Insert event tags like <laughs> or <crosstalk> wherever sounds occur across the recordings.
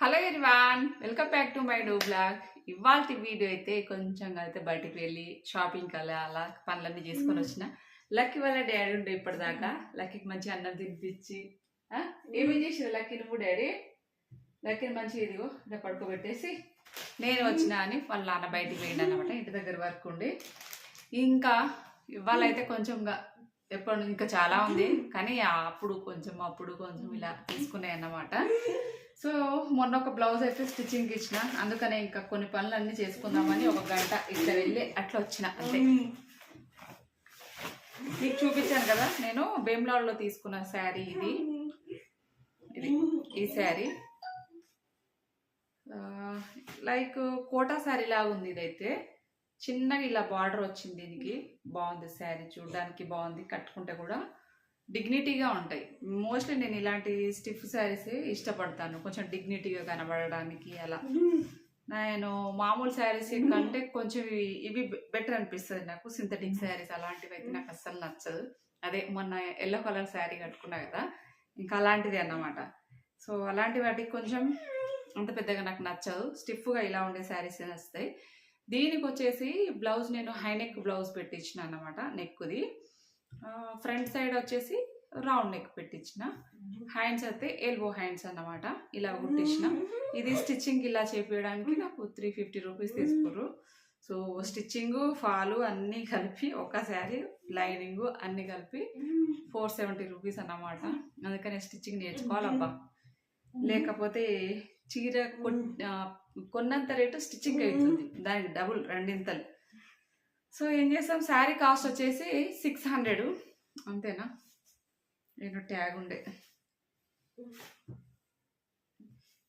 Hello everyone welcome back to my do blog ఇవాళ video అయితే కొంచెం అయితే బయటికి వెళ్ళి షాపింగ్కి అలా అలా పనులన్నీ చేసుకొని వచ్చిన. లక్కీ వాళ్ళ డాడీ ఉండే ఇప్పటిదాకా. లక్కీకి మంచి అన్నం తినిపించి ఏమేం చేసారు లక్కీ నువ్వు డాడీ లక్కీని మంచి ఇదిగో ఇలా పడుకోబెట్టేసి నేను వచ్చిన అని వాళ్ళ నాన్న బయటికి పోయిండు అనమాట ఇంటి దగ్గర వర్క్ ఉండి. ఇంకా ఇవాళ అయితే కొంచెం గా- ఎప్పుడు ఇంకా చాలా ఉంది. <laughs> కానీ అప్పుడు కొంచెం అప్పుడు కొంచెం ఇలా తీసుకున్నాయి అన్నమాట. సో మొన్న ఒక బ్లౌజ్ అయితే స్టిచ్చింగ్ ఇచ్చిన. అందుకనే ఇంకా కొన్ని పనులు అన్ని చేసుకుందామని ఒక గంట ఇట్లా వెళ్ళి అట్లా వచ్చిన అంతే. మీకు చూపించాను కదా నేను బేమ్లాడ్లో తీసుకున్న శారీ ఇది. ఇది ఈ శారీ. లైక్ కోటా శారీ లాగా ఉంది ఇదైతే. చిన్నగా ఇలా బార్డర్ వచ్చింది దీనికి. బాగుంది శారీ చూడడానికి బాగుంది కట్టుకుంటే కూడా. డిగ్నిటీగా ఉంటాయి. మోస్ట్లీ నేను ఇలాంటి స్టిఫ్ శారీస్ ఇష్టపడతాను. కొంచెం డిగ్నిటీగా కనబడడానికి అలా. నేను మామూలు శారీస్ కంటే కొంచెం ఇవి- బెటర్ అనిపిస్తుంది నాకు. సింథటిక్ శారీస్ అలాంటివి అయితే నాకు అస్సలు నచ్చదు. అదే మొన్న ఎల్లో కలర్ శారీ కట్టుకున్నా కదా ఇంకా అలాంటిది అన్నమాట. సో అలాంటి వాటికి కొంచెం అంత పెద్దగా నాకు నచ్చదు. స్టిఫ్గా ఇలా ఉండే శారీస్ వస్తాయి దీనికి వచ్చేసి బ్లౌజ్ నేను హైనెక్ బ్లౌజ్ పెట్టించిన అన్నమాట నెక్ది ఫ్రంట్ సైడ్ వచ్చేసి రౌండ్ నెక్ పెట్టించిన. హ్యాండ్స్ అయితే ఎల్బో హ్యాండ్స్ అన్నమాట. ఇలా కుట్టించిన. ఇది స్టిచ్చింగ్ ఇలా చేపించడానికి నాకు త్రీ ఫిఫ్టీ రూపీస్ తీసుకుర్రు. సో స్టిచ్చింగ్ ఫాలు అన్నీ కలిపి ఒక శారీ లైనింగ్ అన్నీ కలిపి ఫోర్ సెవెంటీ రూపీస్ అన్నమాట. అందుకని స్టిచ్చింగ్ నేర్చుకోవాలబ్బా. లేకపోతే చీర కొన్నంత రేటు స్టిచ్చింగ్ అవుతుంది. దానికి డబుల్ రెండింతలు. సో ఏం చేస్తాం? శారీ కాస్ట్ వచ్చేసి సిక్స్ హండ్రెడ్. అంతేనా? నేను ట్యాగ్ ఉండే.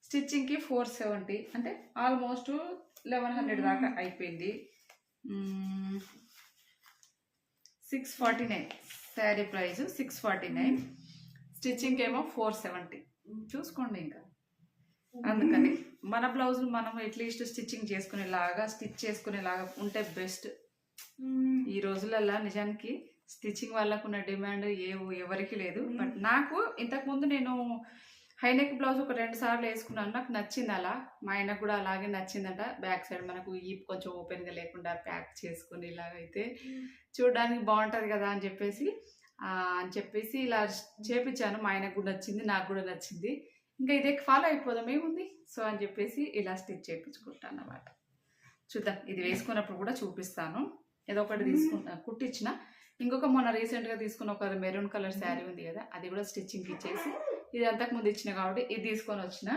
స్టిచ్చింగ్కి ఫోర్ సెవెంటీ. అంటే ఆల్మోస్ట్ లెవెన్ హండ్రెడ్ దాకా అయిపోయింది. Six forty nine. Sari price six forty nine. Stitching ఏమో ఫోర్ సెవెంటీ. చూసుకోండి ఇంకా. అందుకని మన బ్లౌజ్ మనం అట్లీస్ట్ స్టిచ్చింగ్ చేసుకునేలాగా స్టిచ్ చేసుకునేలాగా ఉంటే బెస్ట్. ఈ రోజులలో నిజానికి స్టిచ్చింగ్ వాళ్ళకు ఉన్న డిమాండ్ ఏ ఎవరికి లేదు. బట్ నాకు ఇంతకుముందు నేను హైనెక్ బ్లౌజ్ ఒక రెండు సార్లు వేసుకున్నాను. నాకు నచ్చింది అలా. మా ఆయనకు కూడా అలాగే నచ్చిందట. బ్యాక్ సైడ్ మనకు ఈ కొంచెం ఓపెన్గా లేకుండా ప్యాక్ చేసుకుని ఇలాగైతే చూడడానికి బాగుంటుంది కదా అని చెప్పేసి అని చెప్పేసి ఇలా చేపించాను. మా ఆయనకు కూడా నచ్చింది నాకు కూడా నచ్చింది. ఇంకా ఇదే ఫాలో అయిపోదాం. ఏముంది? సో అని చెప్పేసి ఇలా స్టిచ్ చేయించుకుంటాను అన్నమాట. చూద్దాం. ఇది వేసుకున్నప్పుడు కూడా చూపిస్తాను. ఏదో ఒకటి తీసుకుంటా కుట్టించిన ఇంకొక మొన్న రీసెంట్గా తీసుకున్న ఒక మెరూన్ కలర్ శారీ ఉంది కదా అది కూడా స్టిచ్చింగ్ ఇచ్చేసి ఇది అంతకు ముందు ఇచ్చిన కాబట్టి ఇది తీసుకొని వచ్చిన.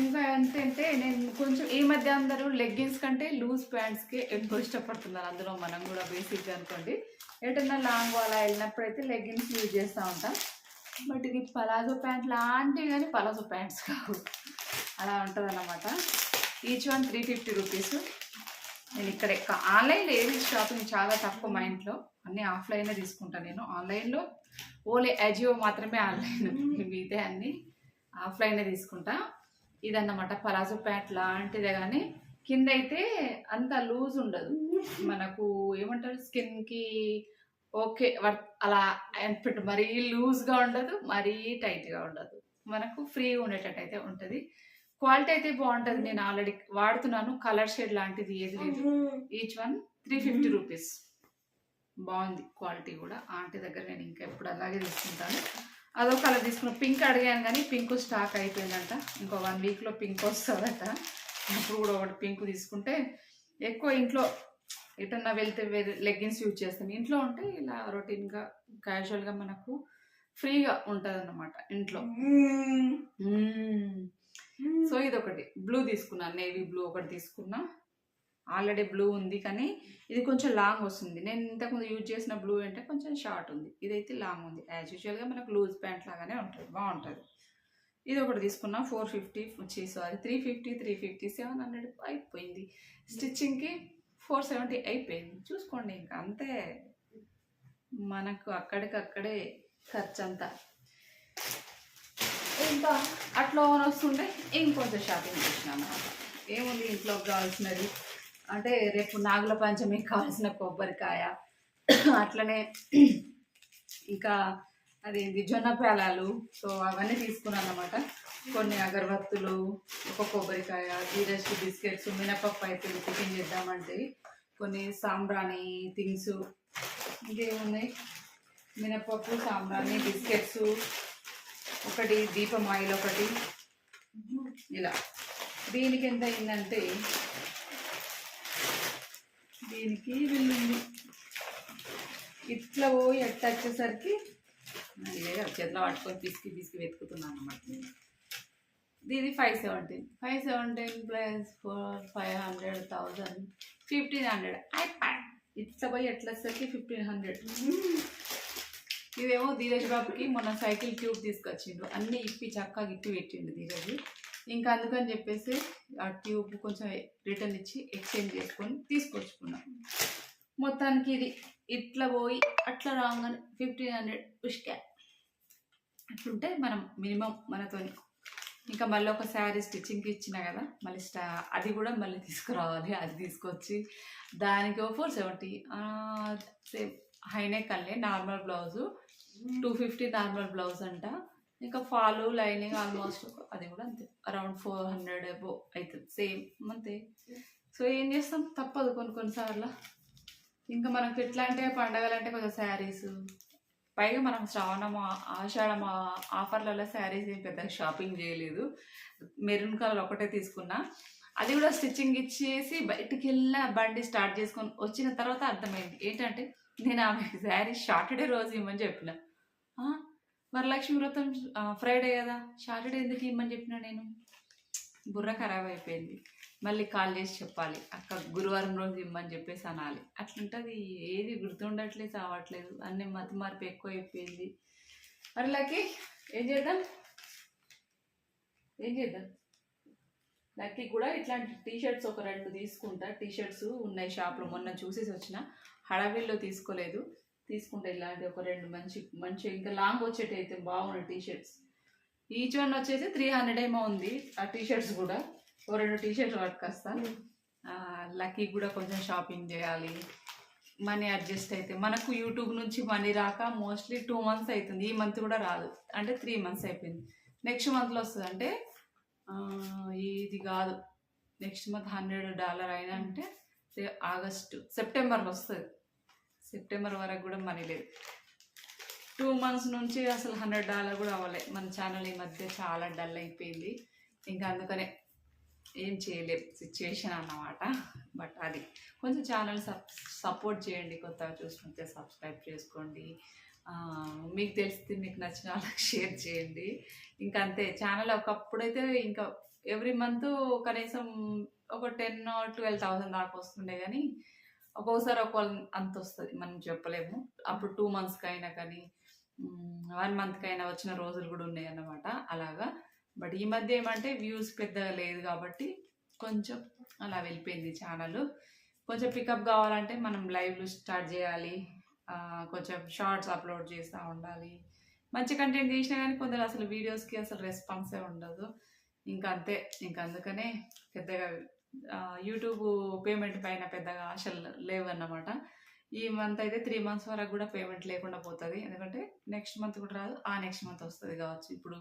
ఇంకా ఏంటంటే నేను కొంచెం ఈ మధ్య అందరూ లెగ్గిన్స్ కంటే లూజ్ ప్యాంట్స్కి ఎక్కువ ఇష్టపడుతున్నారు. అందులో మనం కూడా బేసిక్గా అనుకోండి. ఎటన్నా లాంగ్ అలా వెళ్ళినప్పుడు అయితే లెగ్గిన్స్ యూజ్ చేస్తూ ఉంటాం. బట్ ఇది పలాజో ప్యాంట్ లాంటివి కానీ పలాజో ప్యాంట్స్ కావు. అలా ఉంటుంది అన్నమాట each one three fifty rupees నేను ఇక్కడ. ఆన్లైన్లో ఏది షాపింగ్ చాలా తక్కువ మా ఇంట్లో. అన్నీ ఆఫ్లైనే తీసుకుంటాను నేను. ఆన్లైన్లో ఓన్లీ అజియో మాత్రమే ఆన్లైన్ మిగతా అన్నీ ఆఫ్లైనే తీసుకుంటా. ఇదన్నమాట పలాజో ప్యాంట్ లాంటిదే కానీ కింద అయితే అంత లూజ్ ఉండదు. మనకు ఏమంటారు? స్కిన్కి ఓకే అలా అనిపెట్టు మరీ లూజ్గా ఉండదు మరీ టైట్గా ఉండదు. మనకు ఫ్రీగా ఉండేటట్టు అయితే ఉంటుంది. క్వాలిటీ అయితే బాగుంటుంది. నేను ఆల్రెడీ వాడుతున్నాను. కలర్ షేడ్ లాంటిది ఏది లేదు. Each one three fifty rupees బాగుంది క్వాలిటీ కూడా. ఆంటీ దగ్గర నేను ఇంకా ఎప్పుడు అలాగే తీసుకుంటాను. అదో కలర్ తీసుకున్న పింక్ అడిగాను కానీ పింక్ స్టాక్ అయిపోయిందంట. ఇంకో వన్ వీక్లో పింక్ వస్తుందట. అప్పుడు కూడా ఒకటి పింక్ తీసుకుంటే ఎక్కువ ఇంట్లో ఎటన్నా వెళ్తే వేరే లెగ్గిన్స్ యూజ్ చేస్తాను. ఇంట్లో ఉంటే ఇలా రొటీన్గా క్యాజువల్గా మనకు ఫ్రీగా ఉంటుంది అన్నమాట ఇంట్లో. సో ఇది ఒకటి బ్లూ తీసుకున్నాను. నేవీ బ్లూ ఒకటి తీసుకున్నా. ఆల్రెడీ బ్లూ ఉంది కానీ ఇది కొంచెం లాంగ్ వస్తుంది. నేను ఇంతకుముందు యూజ్ చేసిన బ్లూ అంటే కొంచెం షార్ట్ ఉంది. ఇదైతే లాంగ్ ఉంది. యాజ్ యూజువల్గా మనకు లూజ్ ప్యాంట్ లాగానే ఉంటుంది. బాగుంటుంది. ఇది ఒకటి తీసుకున్నా. ఫోర్ ఫిఫ్టీ వచ్చి sorry three fifty three fifty seven hundred అయిపోయింది. స్టిచ్చింగ్కి ఫోర్ సెవెంటీ అయిపోయింది. చూసుకోండి ఇంకా. అంతే. మనకు అక్కడికక్కడే ఖర్చు అంతా ఇంకా అట్లా వస్తుంటే ఇంకొంచెం షాపింగ్ చేసినాను అన్నమాట ఏముంది ఇంట్లోకి కావాల్సినది? అంటే రేపు నాగుల పంచమికి కావాల్సిన కొబ్బరికాయ. అట్లనే ఇంకా అదేంటి జొన్న పేలాలు సో అవన్నీ తీసుకున్నాను అనమాట కొన్ని అగరబత్తులు ఒక కొబ్బరికాయ జీరెస్ట్ బిస్కెట్స్ మినపప్పు అయిపోయింది టిఫిన్ చేద్దామంటే కొన్ని సాంబ్రాణి థింగ్స్. ఇంకేమున్నాయి? మినపప్పు సాంబ్రాణి బిస్కెట్స్ ఒకటి దీపం ఆయిల్ ఒకటి. ఇలా. దీనికి ఎంత అయిందంటే దీనికి వెళ్ళింది ఇట్లా పోయి ఎట్ట వచ్చేసరికి ఇదే చేతిలో పట్టుకొని పిసికి పిసికి వెతుకుతున్నాను అనమాట దీది five seventeen five seventeen plus four five hundred thousand fifteen hundred అయిపోయి ఇట్లా పోయి ఎట్లా వచ్చేసరికి ఫిఫ్టీన్ హండ్రెడ్ ఇదేమో ధీరజ్ బాబుకి మొన్న సైకిల్ ట్యూబ్ తీసుకొచ్చిండు అన్నీ ఇప్పి చక్కగా ఇప్పి పెట్టిండు ధీరజ్. ఇంకా అందుకని చెప్పేసి ఆ ట్యూబ్ కొంచెం రిటర్న్ ఇచ్చి ఎక్స్చేంజ్ చేసుకొని తీసుకొచ్చుకున్నాం. మొత్తానికి ఇది ఇట్లా పోయి అట్లా రాగానే ఫిఫ్టీన్ హండ్రెడ్ ఉష్కా అట్లుంటే మనం మినిమం మనతోని. ఇంకా మళ్ళీ ఒక శారీ స్టిచ్చింగ్కి ఇచ్చిన కదా మళ్ళీ స్టా అది కూడా మళ్ళీ తీసుకురావాలి అది తీసుకొచ్చి దానికి ఫోర్ సెవెంటీ. సేమ్ హైనే అల్లే normal blouse. Two fifty normal blouse అంట. ఇంకా ఫాలు లైనింగ్ ఆల్మోస్ట్ అది కూడా అంతే. అరౌండ్ ఫోర్ హండ్రెడ్ అబో అవుతుంది సేమ్ అంతే. సో ఏం చేస్తాం? తప్పదు కొన్ని కొన్నిసార్లు ఇంకా మనకు ఎట్లా అంటే పండగలు అంటే కొంచెం శారీస్. పైగా మనం శ్రావణం ఆషాఢం ఆ- ఆఫర్లలో శారీస్ ఏం పెద్దగా షాపింగ్ చేయలేదు. మెరూన్ కలర్ ఒకటే తీసుకున్నా. అది కూడా స్టిచ్చింగ్ ఇచ్చేసి బయటికి వెళ్ళిన బండి స్టార్ట్ చేసుకొని వచ్చిన తర్వాత అర్థమైంది. ఏంటంటే నేను ఆమె శారీ సాటర్డే రోజు ఇవ్వమని చెప్పిన. వరలక్ష్మి వ్రతం ఫ్రైడే కదా? సాటర్డే ఎందుకు ఇమ్మని చెప్పిన నేను? బుర్ర ఖరాబ్ అయిపోయింది. మళ్ళీ కాల్ చేసి చెప్పాలి. అక్క గురువారం రోజు ఇమ్మని చెప్పేసి అనాలి. అట్లుంటుంది. ఏది గుర్తుండట్లేదు అవ్వట్లేదు. అన్ని మతి మార్పు ఎక్కువ అయిపోయింది మరి లక్కీ ఏం చేద్దాం? ఏం చేద్దాం? లక్కీ కూడా ఇట్లాంటి టీషర్ట్స్ ఒక రెండు తీసుకుంటా. టీషర్ట్స్ ఉన్నాయి షాప్లో. మొన్న చూసేసి వచ్చిన. హడావిల్లో తీసుకోలేదు. తీసుకుంటే ఇలాంటి ఒక రెండు మంచి మంచి ఇంకా లాంగ్ వచ్చేటి అయితే బాగున్నాయి టీ షర్ట్స్ ఈచ్ వన్ వచ్చేసి త్రీ హండ్రెడ్ ఏమో ఉంది. ఆ టీ షర్ట్స్ కూడా ఓ రెండు టీ షర్ట్స్ పట్టుకొస్తా ఆ, లక్కీ కూడా కొంచెం షాపింగ్ చేయాలి. మనీ అడ్జస్ట్ అయితే మనకు యూట్యూబ్ నుంచి మనీ రాక మోస్ట్లీ టూ మంత్స్ అవుతుంది. ఈ మంత్ కూడా రాదు. అంటే త్రీ మంత్స్ అయిపోయింది. నెక్స్ట్ మంత్లో వస్తుంది అంటే ఇది కాదు. నెక్స్ట్ మంత్ హండ్రెడ్ డాలర్ అయినా అంటే ఆగస్టు సెప్టెంబర్లో వస్తుంది. సెప్టెంబర్ వరకు కూడా మనీ లేదు. టూ మంత్స్ నుంచి అసలు హండ్రెడ్ డాలర్ కూడా అవ్వలే. మన ఛానల్ ఈ మధ్య చాలా డల్ అయిపోయింది. ఇంకా అందుకనే ఏం చేయలేం. సిచ్యువేషన్ అన్నమాట. బట్ అది. కొంచెం ఛానల్ సపోర్ట్ చేయండి. కొత్తగా చూసుకుంటే సబ్స్క్రైబ్ చేసుకోండి. మీకు తెలిస్తే మీకు నచ్చిన వాళ్ళకి షేర్ చేయండి. ఇంకా అంతే. ఛానల్ ఒకప్పుడైతే ఇంకా ఎవ్రీ మంత్ కనీసం ఒక టెన్ ట్వెల్వ్ థౌసండ్ దాకా వస్తుండే కానీ ఒక్కొక్కసారి ఒక అంత వస్తుంది మనం చెప్పలేము. అప్పుడు టూ మంత్స్కి అయినా కానీ వన్ మంత్కి అయినా వచ్చిన రోజులు కూడా ఉన్నాయి అన్నమాట అలాగా. బట్ ఈ మధ్య ఏమంటే వ్యూస్ పెద్దగా లేదు కాబట్టి కొంచెం అలా వెళ్ళిపోయింది ఛానల్ కొంచెం పికప్ కావాలంటే మనం లైవ్లు స్టార్ట్ చేయాలి కొంచెం షార్ట్స్ అప్లోడ్ చేస్తూ ఉండాలి. మంచి కంటెంట్ చేసినా కానీ కొందరు అసలు వీడియోస్కి అసలు రెస్పాన్సే ఉండదు. ఇంకా అంతే ఇంకా అందుకనే పెద్దగా యూట్యూబ్ పేమెంట్ పైన పెద్దగా ఆశలు లేవన్నమాట. ఈ మంత్ అయితే త్రీ మంత్స్ వరకు కూడా పేమెంట్ లేకుండా పోతుంది. ఎందుకంటే నెక్స్ట్ మంత్ కూడా రాదు. ఆ నెక్స్ట్ మంత్ వస్తుంది కావచ్చు. ఇప్పుడు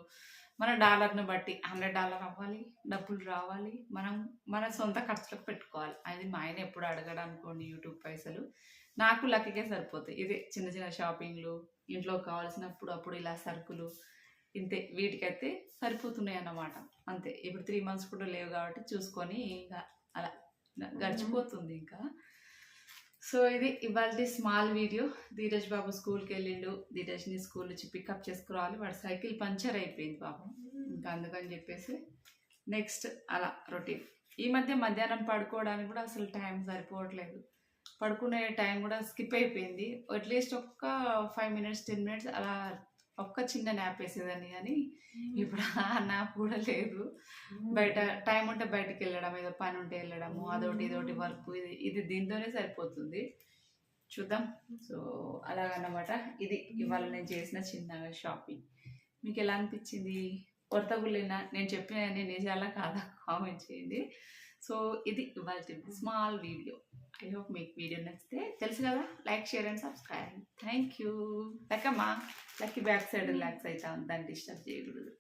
మన డాలర్ని బట్టి హండ్రెడ్ డాలర్ అవ్వాలి డబ్బులు రావాలి. మనం మన సొంత ఖర్చులకు పెట్టుకోవాలి. అది మా ఆయన ఎప్పుడు అడగడు అనుకోండి యూట్యూబ్ పైసలు. నాకు లక్కీకే సరిపోతాయి. ఇదే చిన్న చిన్న షాపింగ్లు ఇంట్లో కావాల్సినప్పుడు అప్పుడు ఇలా సరుకులు ఇంతే. వీటికైతే సరిపోతున్నాయి అన్నమాట అంతే. ఇప్పుడు త్రీ మంత్స్ కూడా లేవు కాబట్టి చూసుకొని ఇంకా అలా గడిచిపోతుంది ఇంకా. సో ఇది ఇవాళ స్మాల్ వీడియో ధీరజ్ బాబు స్కూల్కి వెళ్ళిండు. ధీరజ్ని స్కూల్ నుంచి పికప్ చేసుకురావాలి. వాడు సైకిల్ పంచర్ అయిపోయింది పాపం. ఇంకా అందుకని చెప్పేసి నెక్స్ట్ అలా రొటీన్ ఈ మధ్య మధ్యాహ్నం పడుకోవడానికి కూడా అసలు టైం సరిపోవట్లేదు. పడుకునే టైం కూడా స్కిప్ అయిపోయింది. అట్లీస్ట్ ఒక్క ఫైవ్ మినిట్స్ టెన్ మినిట్స్ అలా ఒక్క చిన్న నాప్ వేసేదాన్ని కానీ ఇప్పుడు ఆ నాప్ కూడా లేదు. బయట టైం ఉంటే బయటికి వెళ్ళడం ఏదో పని ఉంటే వెళ్ళడము అదొకటి ఇదొకటి వర్క్ ఇది ఇది దీంతోనే సరిపోతుంది. చూద్దాం. సో అలాగన్నమాట. ఇది ఇవాళ నేను చేసిన చిన్నగా షాపింగ్ మీకు ఎలా అనిపించింది? కొత్తగులేనా నేను చెప్పిన నేను నిజాలా కాదా? <laughs> కామెంట్ చేయండి. సో ఇది ఇవాళ స్మాల్ వీడియో. ఐ హోప్ మీకు వీడియో నచ్చితే తెలుసు కదా like share and subscribe thank you లెక్కమ్మా lucky back side relax అవుతా ఉంది దాన్ని డిస్టర్బ్ చేయకూడదు.